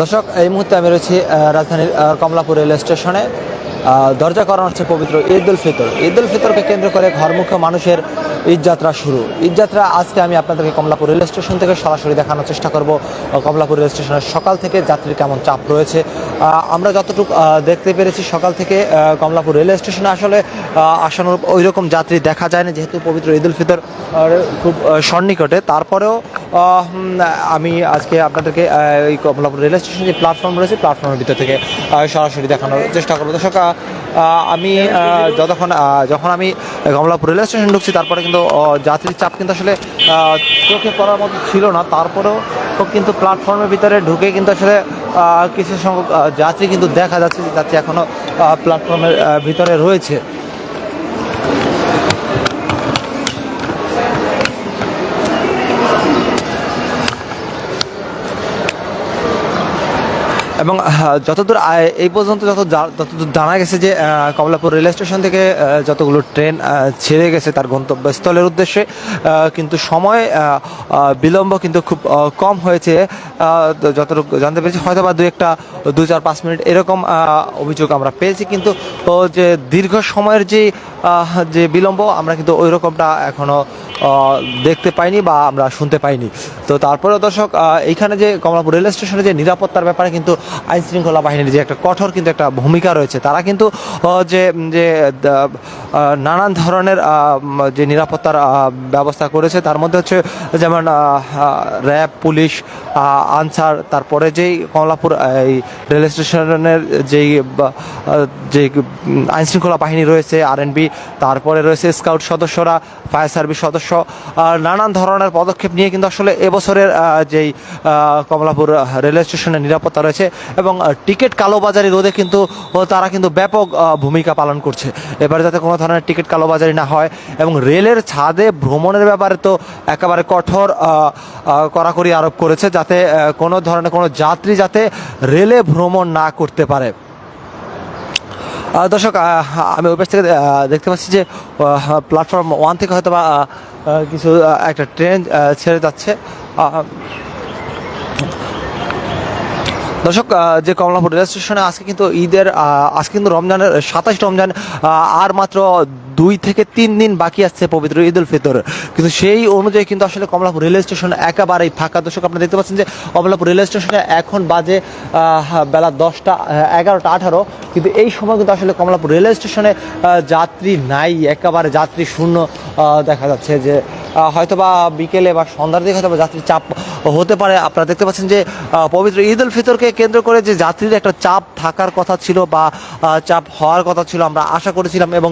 দর্শক, এই মুহূর্তে আমি রয়েছি রাজধানীর কমলাপুর রেল স্টেশনে। দরজা করানো হচ্ছে পবিত্র ঈদ উল ফিতর। ঈদ উল ফিতরকে কেন্দ্র করে ঘরমুখ মানুষের ঈদযাত্রা শুরু। ঈদযাত্রা আজকে আমি আপনাদেরকে কমলাপুর রেল স্টেশন থেকে সরাসরি দেখানোর চেষ্টা করব। কমলাপুর রেল স্টেশনের সকাল থেকে যাত্রীর কেমন চাপ রয়েছে। আমরা যতটুকু দেখতে পেরেছি সকাল থেকে কমলাপুর রেল স্টেশনে আসলে আসানোর ওই রকম যাত্রী দেখা যায় না যেহেতু পবিত্র ঈদ উল ফিতর খুব সন্নিকটে। তারপরেও আমি আজকে আপনাদেরকে এই কমলাপুর রেল স্টেশনে যে প্ল্যাটফর্ম রয়েছে, প্ল্যাটফর্মের ভিতর থেকে সরাসরি দেখানোর চেষ্টা করব। দর্শক আমি যতক্ষণ যখন আমি কমলাপুর রেল স্টেশন ঢুকছি, তারপরে কিন্তু যাত্রীর চাপ কিন্তু আসলে চোখে পড়ার মতো ছিল না। তারপরেও কিন্তু প্ল্যাটফর্মের ভিতরে ঢুকে কিন্তু আসলে কিছু সংখ্যক যাত্রী কিন্তু দেখা যাচ্ছে যে যাত্রী এখনও প্ল্যাটফর্মের ভিতরে রয়েছে। এবং যতদূর এই পর্যন্ত যত যতদূর জানা গেছে যে কমলাপুর রেল স্টেশন থেকে যতগুলো ট্রেন ছেড়ে গেছে তার গন্তব্যস্থলের উদ্দেশ্যে কিন্তু সময় বিলম্ব কিন্তু খুব কম হয়েছে। যতটুকু জানতে পেরেছি হয়তো বা দু একটা দু চার পাঁচ মিনিট এরকম অভিযোগ আমরা পেয়েছি। কিন্তু যে দীর্ঘ সময়ের যে যে বিলম্ব, আমরা কিন্তু ওই রকমটা এখনও দেখতে পাইনি বা আমরা শুনতে পাইনি। তো তারপরেও দর্শক এইখানে যে কমলাপুর রেল স্টেশনে যে নিরাপত্তার ব্যাপারে কিন্তু আইন শৃঙ্খলা বাহিনীর যে একটা কঠোর কিন্তু একটা ভূমিকা রয়েছে তারা কিন্তু যে যে নানান ধরনের যে নিরাপত্তার ব্যবস্থা করেছে তার মধ্যে হচ্ছে যেমন র্যাব পুলিশ আনসার তারপরে যেই কমলাপুর এই রেল স্টেশনের যেই যে উম, আইন শৃঙ্খলা বাহিনী রয়েছে আরএনবি তারপরে রয়েছে স্কাউট সদস্যরা ফায়ার সার্ভিস সদস্য নানান ধরনের পদক্ষেপ নিয়ে কিন্তু আসলে এবছরের যেই কমলাপুর রেল স্টেশনের নিরাপত্তা রয়েছে এবং টিকিট কালোবাজারি রোধে কিন্তু তারা কিন্তু ব্যাপক ভূমিকা পালন করছে। এবারে যাতে কোনো ধরনের টিকিট কালোবাজারি না হয় এবং রেলের ছাদে ভ্রমণের ব্যাপারে তো একেবারে কঠোর কড়াকড়ি আরোপ করেছে যাতে কোনো ধরনের কোনো যাত্রী যাতে রেলে ভ্রমণ না করতে পারে। দর্শক আমি ওই থেকে দেখতে পাচ্ছি যে প্ল্যাটফর্ম ওয়ান থেকে হয়তো বা কিছু একটা ট্রেন ছেড়ে যাচ্ছে। দর্শক যে কমলাপুর রেল স্টেশনে আজকে কিন্তু ঈদের আজকে কিন্তু রমজানের সাতাশ রমজান আর মাত্র দুই থেকে তিন দিন বাকি আসছে পবিত্র ঈদ উল ফিতর। কিন্তু সেই অনুযায়ী কিন্তু আসলে কমলাপুর রেল স্টেশন একেবারেই ফাঁকা। দর্শক, আপনারা দেখতে পাচ্ছেন যে কমলাপুর রেল স্টেশনে এখন বাজে বেলা দশটা এগারোটা আঠারো। কিন্তু এই সময় কিন্তু আসলে কমলাপুর রেল স্টেশনে যাত্রী নাই, একেবারে যাত্রী শূন্য দেখা যাচ্ছে যে হয়তো বা বিকেলে বা সন্ধ্যার দিকে হয়তো বা যাত্রীর চাপ হতে পারে। আপনারা দেখতে পাচ্ছেন যে পবিত্র ঈদ উল ফিতরকে কেন্দ্র করে যে যাত্রীর একটা চাপ থাকার কথা ছিল বা চাপ হওয়ার কথা ছিল, আমরা আশা করেছিলাম এবং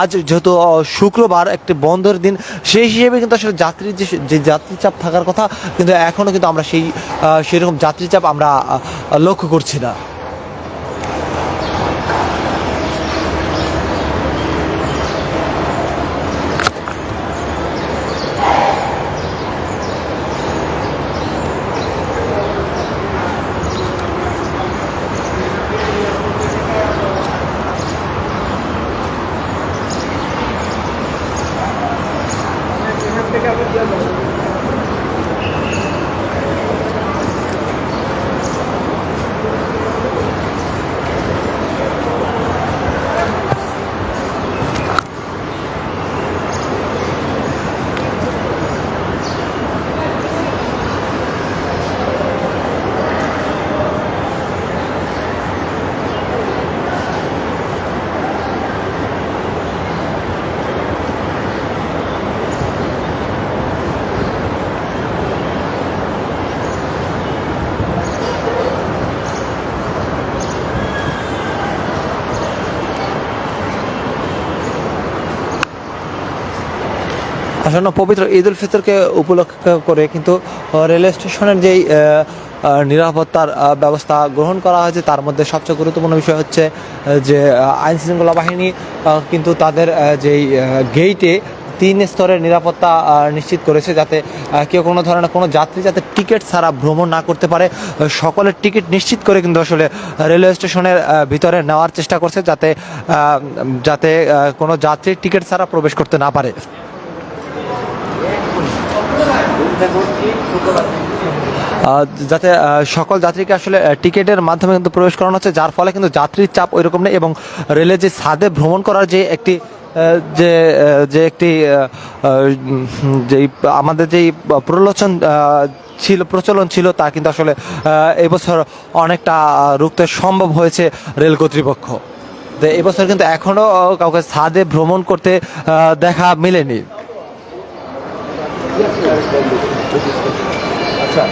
আজ যেহেতু শুক্রবার একটি বন্ধের দিন, সেই হিসেবে কিন্তু আসলে যাত্রীর যে যে যাত্রী চাপ থাকার কথা কিন্তু এখনও কিন্তু আমরা সেই সেরকম যাত্রী চাপ আমরা লক্ষ্য করছি না। আসন্ন পবিত্র ঈদ উল ফিতরকে উপলক্ষ করে কিন্তু আহ, রেল স্টেশনের যেই নিরাপত্তার ব্যবস্থা গ্রহণ করা হয়েছে তার মধ্যে সবচেয়ে গুরুত্বপূর্ণ বিষয় হচ্ছে যে আইন শৃঙ্খলা বাহিনী কিন্তু তাদের যেই গেইটে তিন স্তরের নিরাপত্তা নিশ্চিত করেছে যাতে কেউ কোনো ধরনের কোনো যাত্রী যাতে টিকিট ছাড়া ভ্রমণ না করতে পারে। সকলের টিকিট নিশ্চিত করে কিন্তু আসলে রেলওয়ে স্টেশনের ভিতরে নেওয়ার চেষ্টা করছে যাতে যাতে কোনো যাত্রী টিকিট ছাড়া প্রবেশ করতে না পারে। যাতে সকল যাত্রীকে আসলে টিকিটের মাধ্যমে কিন্তু প্রবেশ করানো হচ্ছে, যার ফলে কিন্তু যাত্রীর চাপ ওই রকম নেই এবং রেলের যে ছাদে ভ্রমণ করার যে একটি যে যে একটি যেই আমাদের যেই প্রলোচন ছিল, প্রচলন ছিল, তা কিন্তু আসলে এবছর অনেকটা রুখতে সম্ভব হয়েছে রেল কর্তৃপক্ষ। এবছর কিন্তু এখনও কাউকে ছাদে ভ্রমণ করতে দেখা মেলেনি। আচ্ছা।